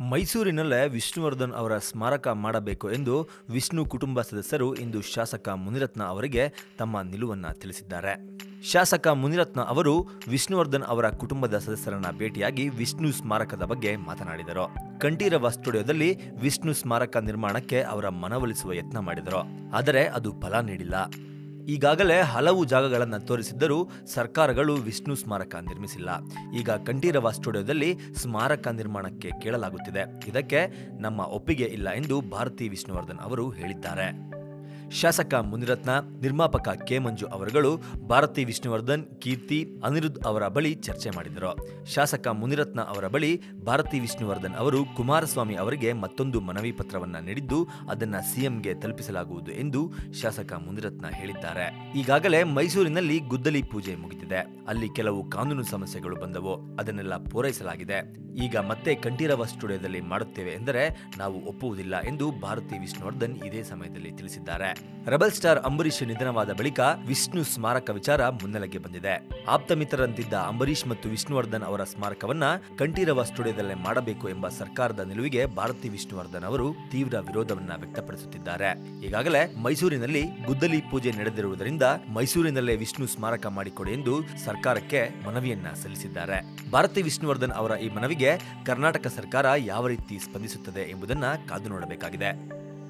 ಮೈಸೂರಿನಲ್ಲೇ ವಿಷ್ಣುವರ್ಧನ್ ಅವರ ಸ್ಮಾರಕ ಮಾಡಬೇಕು ಎಂದು ವಿಷ್ಣು ಕುಟುಂಬ ಸದಸ್ಯರು ಇಂದು ಶಾಸಕ ಮುನಿರತ್ನ ಅವರಿಗೆ ತಮ್ಮ ನಿಲುವನ್ನು ತಿಳಿಸಿದ್ದಾರೆ. ಶಾಸಕ ಮುನಿರತ್ನ ಅವರು ವಿಷ್ಣುವರ್ಧನ್ ಅವರ ಕುಟುಂಬದ ಸದಸ್ಯರನ್ನ ಭೇಟಿಯಾಗಿ ವಿಷ್ಣು ಸ್ಮಾರಕದ ಬಗ್ಗೆ ಮಾತನಾಡಿದರು. ಕಂಠೀರವ ಸ್ಟುಡಿಯೋದಲ್ಲಿ ವಿಷ್ಣು ಸ್ಮಾರಕ ನಿರ್ಮಾಣಕ್ಕೆ ಅವರ ಮನವೊಲಿಸುವ ಯತ್ನ ಮಾಡಿದರು. ಆದರೆ ಅದು ಫಲ ನೀಡಿಲ್ಲ. ಈಗಾಗಲೇ ಹಲವು ಜಾಗಗಳನ್ನು ತೋರಿಸಿದ್ದರೂ ಸರ್ಕಾರಗಳು ವಿಷ್ಣು ಸ್ಮಾರಕ ನಿರ್ಮಿಸಿಲ್ಲ. ಈಗ ಕಂಠೀರವ ಸ್ಟುಡಿಯೋದಲ್ಲಿ ಸ್ಮಾರಕ ನಿರ್ಮಾಣಕ್ಕೆ ಕೇಳಲಾಗುತ್ತಿದೆ. ಇದಕ್ಕೆ ನಮ್ಮ ಒಪ್ಪಿಗೆ ಇಲ್ಲ ಎಂದು ಭಾರತಿ ವಿಷ್ಣುವರ್ಧನ್ ಅವರು ಹೇಳಿದ್ದಾರೆ. ಶಾಸಕ ಮುನಿರತ್ನ, ನಿರ್ಮಾಪಕ ಕೆ ಮಂಜು ಅವರುಗಳು, ಭಾರತಿ ವಿಷ್ಣುವರ್ಧನ್, ಕೀರ್ತಿ, ಅನಿರುದ್ಧ್ ಅವರ ಬಳಿ ಚರ್ಚೆ ಮಾಡಿದರು. ಶಾಸಕ ಮುನಿರತ್ನ ಅವರ ಬಳಿ ಭಾರತಿ ವಿಷ್ಣುವರ್ಧನ್ ಅವರು ಕುಮಾರಸ್ವಾಮಿ ಅವರಿಗೆ ಮತ್ತೊಂದು ಮನವಿ ಪತ್ರವನ್ನು ನೀಡಿದ್ದು, ಅದನ್ನು ಸಿಎಂಗೆ ತಲುಪಿಸಲಾಗುವುದು ಎಂದು ಶಾಸಕ ಮುನಿರತ್ನ ಹೇಳಿದ್ದಾರೆ. ಈಗಾಗಲೇ ಮೈಸೂರಿನಲ್ಲಿ ಗುದ್ದಲಿ ಪೂಜೆ ಮುಗಿದಿದೆ. ಅಲ್ಲಿ ಕೆಲವು ಕಾನೂನು ಸಮಸ್ಯೆಗಳು ಬಂದವು. ಅದನ್ನೆಲ್ಲ ಪೂರೈಸಲಾಗಿದೆ. ಈಗ ಮತ್ತೆ ಕಂಠೀರವ ಸ್ಟುಡಿಯೋದಲ್ಲಿ ಮಾಡುತ್ತೇವೆ ಎಂದರೆ ನಾವು ಒಪ್ಪುವುದಿಲ್ಲ ಎಂದು ಭಾರತಿ ವಿಷ್ಣುವರ್ಧನ್ ಇದೇ ಸಮಯದಲ್ಲಿ ತಿಳಿಸಿದ್ದಾರೆ. ರೆಬಲ್ ಸ್ಟಾರ್ ಅಂಬರೀಷ್ ನಿಧನವಾದ ಬಳಿಕ ವಿಷ್ಣು ಸ್ಮಾರಕ ವಿಚಾರ ಮುನ್ನೆಲೆಗೆ ಬಂದಿದೆ. ಆಪ್ತ ಮಿತ್ರರಂತಿದ್ದ ಅಂಬರೀಷ್ ಮತ್ತು ವಿಷ್ಣುವರ್ಧನ್ ಅವರ ಸ್ಮಾರಕವನ್ನ ಕಂಠೀರವ ಸ್ಟುಡಿಯೋದಲ್ಲಿ ಮಾಡಬೇಕು ಎಂಬ ಸರ್ಕಾರದ ನಿಲುವಿಗೆ ಭಾರತಿ ವಿಷ್ಣುವರ್ಧನ್ ಅವರು ತೀವ್ರ ವಿರೋಧವನ್ನ ವ್ಯಕ್ತಪಡಿಸುತ್ತಿದ್ದಾರೆ. ಈಗಾಗಲೇ ಮೈಸೂರಿನಲ್ಲಿ ಗುದ್ದಲಿ ಪೂಜೆ ನಡೆದಿರುವುದರಿಂದ ಮೈಸೂರಿನಲ್ಲೇ ವಿಷ್ಣು ಸ್ಮಾರಕ ಮಾಡಿಕೊಡಿ ಎಂದು ಸರ್ಕಾರಕ್ಕೆ ಮನವಿಯನ್ನ ಸಲ್ಲಿಸಿದ್ದಾರೆ. ಭಾರತಿ ವಿಷ್ಣುವರ್ಧನ್ ಅವರ ಈ ಮನವಿಗೆ ಕರ್ನಾಟಕ ಸರ್ಕಾರ ಯಾವ ರೀತಿ ಸ್ಪಂದಿಸುತ್ತದೆ ಎಂಬುದನ್ನು ಕಾದು ನೋಡಬೇಕಾಗಿದೆ.